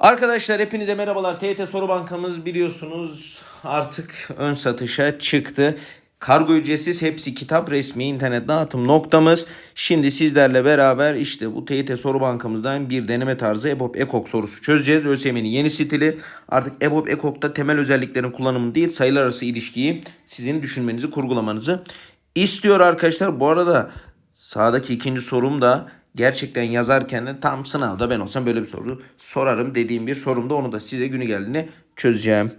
Arkadaşlar hepinize merhabalar. TYT Soru Bankamız biliyorsunuz artık ön satışa çıktı. Kargo ücretsiz hepsi kitap resmi internet dağıtım noktamız. Şimdi sizlerle beraber işte bu TYT Soru Bankamızdan bir deneme tarzı EBOB EKOK sorusu çözeceğiz. ÖSYM'nin yeni stili. Artık EBOB EKOK'ta temel özelliklerin kullanımı değil sayılar arası ilişkiyi sizin düşünmenizi kurgulamanızı istiyor arkadaşlar. Bu arada sağdaki ikinci sorum da gerçekten yazarken de tam sınavda ben olsam böyle bir soru sorarım dediğim bir sorumda onu da size günü geldiğinde çözeceğim.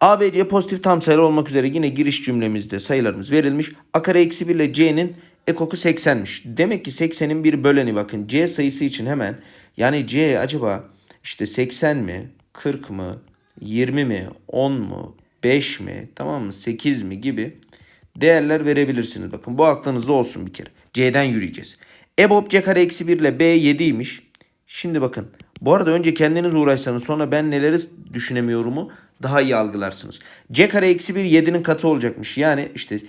ABC pozitif tam sayılar olmak üzere yine giriş cümlemizde sayılarımız verilmiş. A kare eksi 1 ile C'nin ekoku 80'miş. Demek ki 80'in bir böleni bakın C sayısı için hemen yani C acaba işte 80 mi 40 mı 20 mi 10 mu 5 mi tamam mı 8 mi gibi değerler verebilirsiniz. Bakın bu aklınızda olsun bir kere. C'den yürüyeceğiz. EBOB C kare eksi 1 ile B 7'ymiş. Şimdi bakın. Bu arada önce kendiniz uğraşsanız sonra ben neleri düşünemiyorumu daha iyi algılarsınız. C kare eksi 1 7'nin katı olacakmış. Yani işte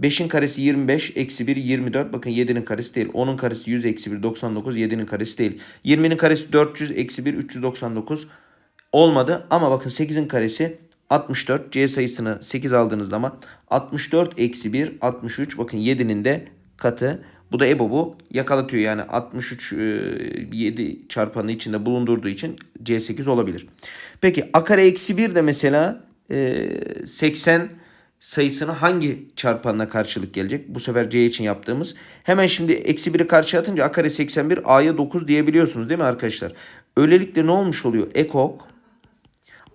5'in karesi 25 eksi 1 24. Bakın 7'nin karesi değil. 10'un karesi 100 eksi 1 99. 7'nin karesi değil. 20'nin karesi 400 eksi 1 399 olmadı. Ama bakın 8'in karesi 64. C sayısını 8 aldığınız zaman 64 eksi 1 63. Bakın 7'nin de katı. Bu da EBOB'u yakalatıyor. Yani 63 e, 7 çarpanı içinde bulundurduğu için C8 olabilir. Peki A kare eksi 1 de mesela e, 80 sayısını hangi çarpanına karşılık gelecek? Bu sefer C için yaptığımız. Hemen şimdi eksi 1'i karşıya atınca A kare 81 A'ya 9 diyebiliyorsunuz değil mi arkadaşlar? Öylelikle ne olmuş oluyor? Ekok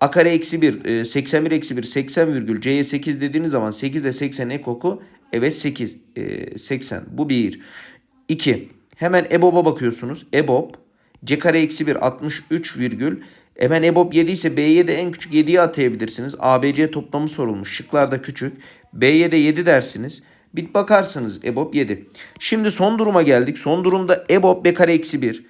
A kare eksi 1, e, 81 eksi 1, 80 virgül C'ye 8 dediğiniz zaman 8 ile 80 ekoku evet 8, e, 80 bu 1. 2. Hemen EBOB'a bakıyorsunuz. EBOB C kare eksi 1 63 virgül Hemen EBOB 7 ise B'ye de en küçük 7'yi atayabilirsiniz. ABC toplamı sorulmuş. Şıklarda küçük. B'ye de 7 dersiniz. Bir bakarsınız EBOB 7. Şimdi son duruma geldik. Son durumda EBOB B kare eksi 1.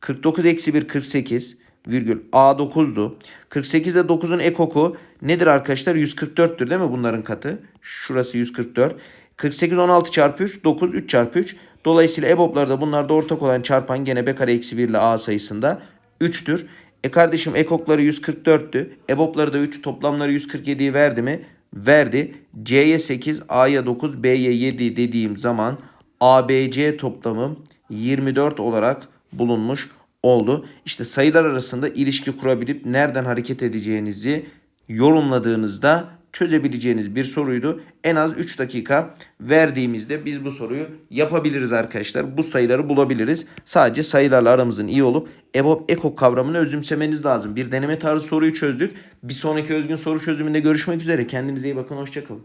49 eksi 1 48 virgül A9'du. 48 ile 9'un ekoku nedir arkadaşlar? 144'tür değil mi bunların katı? Şurası 144. 48 16 çarpı 3 9 3 çarpı 3. Dolayısıyla EBOB'larda bunlarda ortak olan çarpan gene B kare eksi 1 ile A sayısında 3'tür. E kardeşim ekokları 144'tü. EBOB'ları da 3 toplamları 147'yi verdi mi? Verdi. C'ye 8 A'ya 9 B'ye 7 dediğim zaman ABC toplamı 24 olarak bulunmuş oldu. İşte sayılar arasında ilişki kurabilip nereden hareket edeceğinizi yorumladığınızda çözebileceğiniz bir soruydu. En az 3 dakika verdiğimizde biz bu soruyu yapabiliriz arkadaşlar. Bu sayıları bulabiliriz. Sadece sayılarla aramızın iyi olup EBOB EKOK kavramını özümsemeniz lazım. Bir deneme tarzı soruyu çözdük. Bir sonraki özgün soru çözümünde görüşmek üzere. Kendinize iyi bakın. Hoşçakalın.